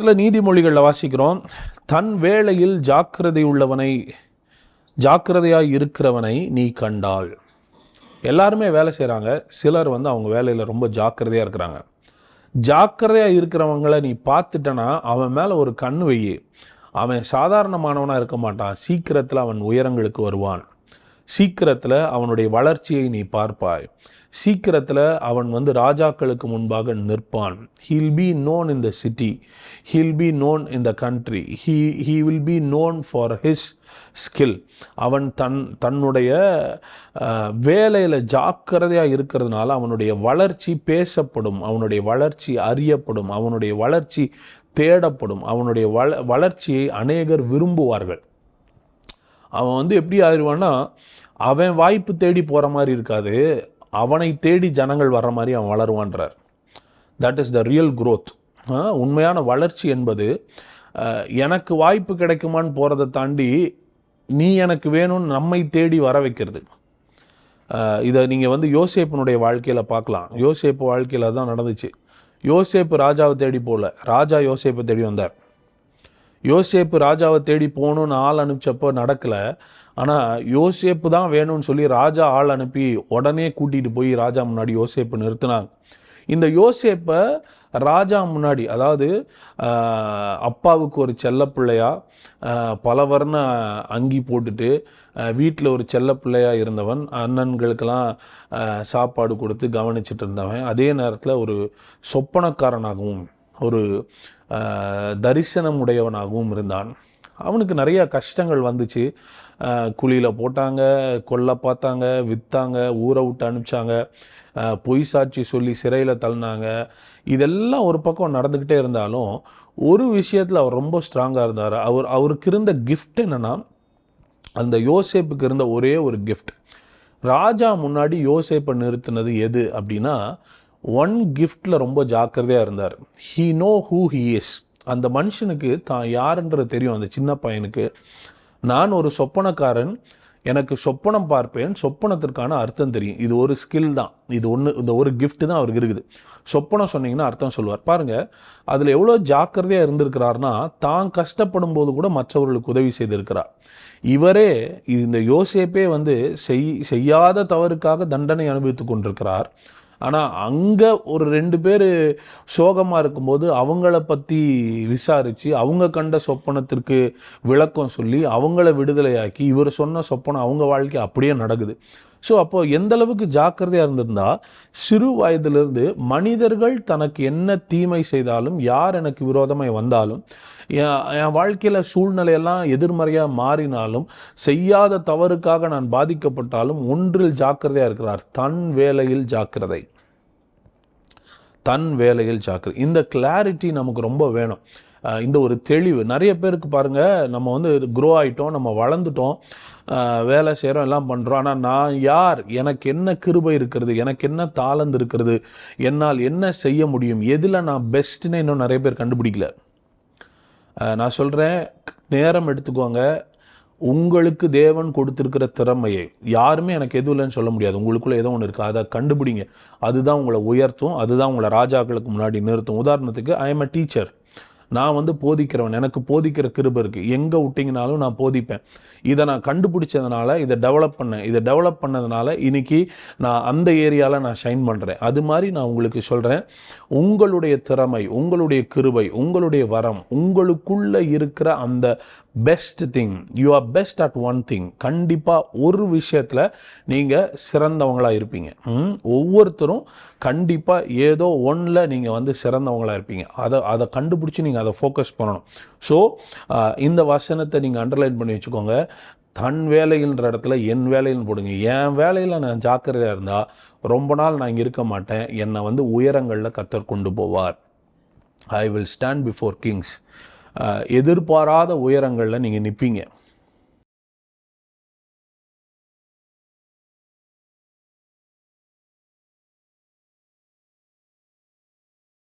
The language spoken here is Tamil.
இதில் நீதிமொழிகளில் வாசிக்கிறோம். தன் வேளையில் ஜாக்கிரதை உள்ளவனை ஜாக்கிரதையாக இருக்கிறவனை நீ கண்டாள். எல்லாருமே வேலை செய்கிறாங்க சிலர் வந்து அவங்க வேலையில் ரொம்ப ஜாக்கிரதையாக இருக்கிறாங்க. ஜாக்கிரதையாக இருக்கிறவங்கள நீ பார்த்துட்டனா அவன் மேலே ஒரு கண் வையி. அவன் சாதாரணமானவனாக இருக்க மாட்டான். சீக்கிரத்தில் அவன் உயரங்களுக்கு வருவான். சீக்கிரத்தில் அவனுடைய வளர்ச்சியை நீ பார்ப்பாய். சீக்கிரத்தில் அவன் வந்து ராஜாக்களுக்கு முன்பாக நிற்பான். He'll be known in the city he'll be known in the country he he will be known for his skill அவன் தன் தன்னுடைய வேலையில் ஜாக்கிரதையாக இருக்கிறதுனால அவனுடைய வளர்ச்சி பேசப்படும். அவனுடைய வளர்ச்சி அறியப்படும். அவனுடைய வளர்ச்சி தேடப்படும். அவனுடைய வள வளர்ச்சியை அநேகர் விரும்புவார்கள். அவன் வந்து எப்படி ஆயிடுவான்னா அவன் வாய்ப்பு தேடி போகிற மாதிரி இருக்காது. அவனை தேடி ஜனங்கள் வர்ற மாதிரி அவன் வளருவான்றார். That is the real growth உண்மையான வளர்ச்சி என்பது எனக்கு வாய்ப்பு கிடைக்குமான்னு போகிறத தாண்டி நீ எனக்கு வேணும்னு நம்மை தேடி வர வைக்கிறது. இதை நீங்கள் வந்து யோசேப்பனுடைய வாழ்க்கையில் பார்க்கலாம். யோசேப்பு வாழ்க்கையில் தான் நடந்துச்சு. யோசேப்பு ராஜாவை தேடி போகல. ராஜா யோசேப்பை தேடி வந்தார். யோசேப்பு ராஜாவை தேடி போகணும்னு ஆள் அனுப்பிச்சப்போ நடக்கலை. ஆனால் யோசேப்பு தான் வேணும்னு சொல்லி ராஜா ஆள் அனுப்பி உடனே கூட்டிகிட்டு போய் ராஜா முன்னாடி யோசேப்பு நிறுத்தினாங்க. இந்த யோசேப்பை ராஜா முன்னாடி அதாவது அப்பாவுக்கு ஒரு செல்ல பிள்ளையா பல வர்ண அங்கி போட்டுட்டு வீட்டில் ஒரு செல்ல பிள்ளையாக இருந்தவன் அண்ணன்களுக்கெல்லாம் சாப்பாடு கொடுத்து கவனிச்சிட்டு இருந்தவன். அதே நேரத்தில் ஒரு சொப்பனக்காரனாகவும் ஒரு தரிசனம் உடையவனாகவும் இருந்தான். அவனுக்கு நிறைய கஷ்டங்கள் வந்துச்சு. குழியில் போட்டாங்க கொல்ல பார்த்தாங்க விற்றாங்க ஊரை விட்டு அனுப்பிச்சாங்க. பொய் சாட்சி சொல்லி சிறையில் தள்ளினாங்க. இதெல்லாம் ஒரு பக்கம் நடந்துக்கிட்டே இருந்தாலும் ஒரு விஷயத்தில் அவர் ரொம்ப ஸ்ட்ராங்காக இருந்தார். அவர் அவருக்கு இருந்த கிஃப்ட் என்னென்னா அந்த யோசேப்புக்கு இருந்த ஒரே ஒரு கிஃப்ட் ராஜா முன்னாடி யோசேப்பை நிறுத்தினது எது அப்படின்னா ஒன் கிஃப்டில் ரொம்ப ஜாக்கிரதையாக இருந்தார். He know who he is அந்த மனுஷனுக்கு தான் யாருன்றது தெரியும். அந்த சின்ன பையனுக்கு. நான் ஒரு சொப்பனக்காரன். எனக்கு சொப்பனம் பார்ப்பேன். சொப்பனத்திற்கான அர்த்தம் தெரியும். இது ஒரு ஸ்கில் தான். இது ஒன்று இந்த ஒரு கிஃப்ட்டு தான் அவருக்கு இருக்குது. சொப்பனம் சொன்னீங்கன்னா அர்த்தம் சொல்லுவார். பாருங்கள் அதில் எவ்வளோ ஜாக்கிரதையாக இருந்திருக்கிறார்னா தான் கஷ்டப்படும் போது கூட மற்றவர்களுக்கு உதவி செய்திருக்கிறார். இவரே இந்த யோசேப்பே வந்து செய் செய்யாத தவறுக்காக தண்டனை அனுபவித்து கொண்டிருக்கிறார். ஆனால் அங்கே ஒரு ரெண்டு பேர் சோகமாக இருக்கும்போது அவங்கள பற்றி விசாரித்து அவங்க கண்ட சொப்பனத்திற்கு விளக்கம் சொல்லி அவங்கள விடுதலையாக்கி இவர் சொன்ன சொப்பனம் அவங்க வாழ்க்கை அப்படியே நடக்குது. ஸோ அப்போது எந்த அளவுக்கு ஜாக்கிரதையாக இருந்திருந்தா சிறு வயதிலிருந்து மனிதர்கள் தனக்கு என்ன தீமை செய்தாலும் யார் எனக்கு விரோதமாக வந்தாலும் என் வாழ்க்கையில் சூழ்நிலையெல்லாம் எதிர்மறையாக மாறினாலும் செய்யாத தவறுக்காக நான் பாதிக்கப்பட்டாலும் ஒன்றில் ஜாக்கிரதையாக இருக்கிறார். தன் வேலையில் ஜாக்கிரதை. தன் வேலையில் ஜாக்கிரதை இந்த கிளாரிட்டி நமக்கு ரொம்ப வேணும். இந்த ஒரு தெளிவு. நிறைய பேருக்கு பாருங்கள் நம்ம வந்து க்ரோ ஆகிட்டோம் நம்ம வளர்ந்துட்டோம் வேலை செய்கிறோம் எல்லாம் பண்ணுறோம் ஆனால் நான் யார்? எனக்கு என்ன கிருபை இருக்கிறது? எனக்கு என்ன தாளந்து இருக்கிறது? என்னால் என்ன செய்ய முடியும்? எதில் நான் பெஸ்ட்டுன்னு இன்னும் நிறைய பேர் கண்டுபிடிக்கல. நான் சொல்கிறேன் நேரம் எடுத்துக்கோங்க. உங்களுக்கு தேவன் கொடுத்துருக்கிற திறமையை யாருமே எனக்கு எதுவும் இல்லைன்னு சொல்ல முடியாது. உங்களுக்குள்ளே ஏதோ ஒன்று இருக்குது அதை கண்டுபிடிங்க. அதுதான் உங்களை உயர்த்தும் அதுதான் உங்களை ராஜாக்களுக்கு முன்னாடி நிறுத்தும். உதாரணத்துக்கு ஐ எம் அ டீச்சர் நான் வந்து போதிக்கிறவன். எனக்கு போதிக்கிற கிருப இருக்குது எங்கே விட்டிங்கனாலும் நான் போதிப்பேன். இதை நான் கண்டுபிடிச்சதுனால இதை டெவலப் பண்ணேன். இதை டெவலப் பண்ணதுனால இன்றைக்கி நான் அந்த ஏரியாவில் நான் ஷைன் பண்ணுறேன் அது மாதிரி நான் உங்களுக்கு சொல்கிறேன் உங்களுடைய திறமை உங்களுடைய கிருபை உங்களுடைய வரம் உங்களுக்குள்ளே இருக்கிற அந்த best thing you are best at one thing கண்டிப்பாக ஒரு விஷயத்தில் நீங்கள் சிறந்தவங்களாக இருப்பீங்க. ஒவ்வொருத்தரும் கண்டிப்பாக ஏதோ ஒன்றில் நீங்கள் வந்து சிறந்தவங்களாக இருப்பீங்க. அதை அதை கண்டுபிடிச்சி நீங்கள் அதை ஃபோக்கஸ் பண்ணணும். ஸோ இந்த வசனத்தை நீங்கள் அண்டர்லைன் பண்ணி வச்சுக்கோங்க. தன் வேலைன்ற இடத்துல என் வேலைன்னு போடுங்க. என் வேலையில் நான் ஜாக்கிரதையாக இருந்தால் ரொம்ப நாள் நான் இங்கே இருக்க மாட்டேன். என்னை வந்து உயரங்களில் கத்தர் கொண்டு போவார். I will stand before kings எதிர்பாராத உயரங்களில் நீங்கள் நிற்பீங்க